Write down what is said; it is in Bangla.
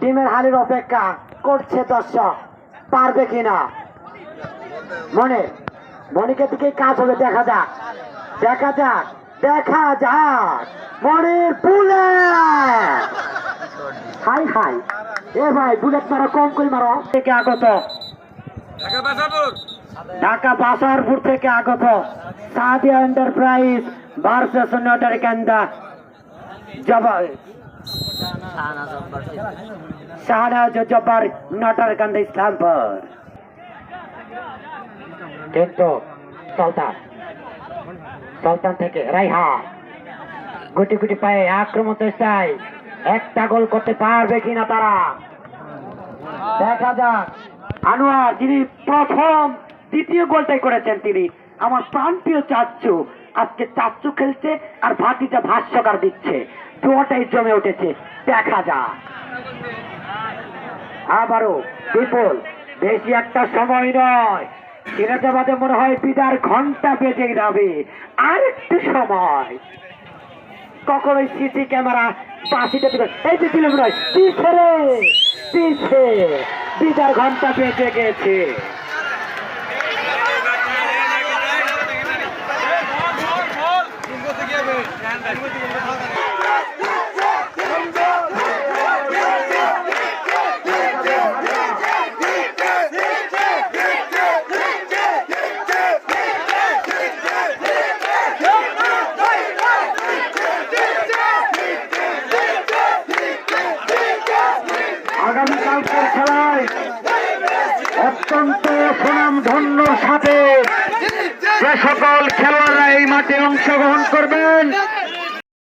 ডিমের হালির অপেক্ষা করছে দর্শক। পারবে কিনা? মনে মনিকে দিকে কাজ হবে দেখা যাক। দেখা যাক দেখা যাক। মনির পুলে হাই হাই। এ ভাই বুলেট মারো কম করে মারো। থেকে আগত। ঢাকা বাসারপুর থেকে আগত। সাদিয়া এন্টারপ্রাইজ ভার্সেস নটারি কান্দা জবাব শাহনাজ জব্বার নটার কান্দা ইসলামপুর কিন্তু সুলতান সুলতান থেকে রাইহা গুটি গুটি পায়ে আক্রমণ চেষ্টায় একটা গোল করতে পারবে কিনা তারা? দেখা যাক। আনোয়ার যিনি প্রথম দ্বিতীয় গোলটাই করেছেন তিনি আমার প্রান্তীয় চাচ্চু আজকে চাচ্চু খেলছে আর ভাতিটা ভাষ্যকার দিচ্ছে। দুটাই জমে উঠেছে। দেখা যাক। আবারও বিপুল। বেশি একটা সময় নয়। সিরাজাবাদে মনে হয় বিদার ঘণ্টা বেজে যাবে আর একটু সময়। কখনোই সিসি ক্যামেরা বাসিতে দিল এই যে দিল মনে হয় পিছে পিছে বিদার ঘণ্টা বেজে গেছে। আগামীকালকের খেলায় অত্যন্ত সুনাম ধন্য সাথে সকল খেলোয়াড়রা এই মাঠে অংশগ্রহণ করবেন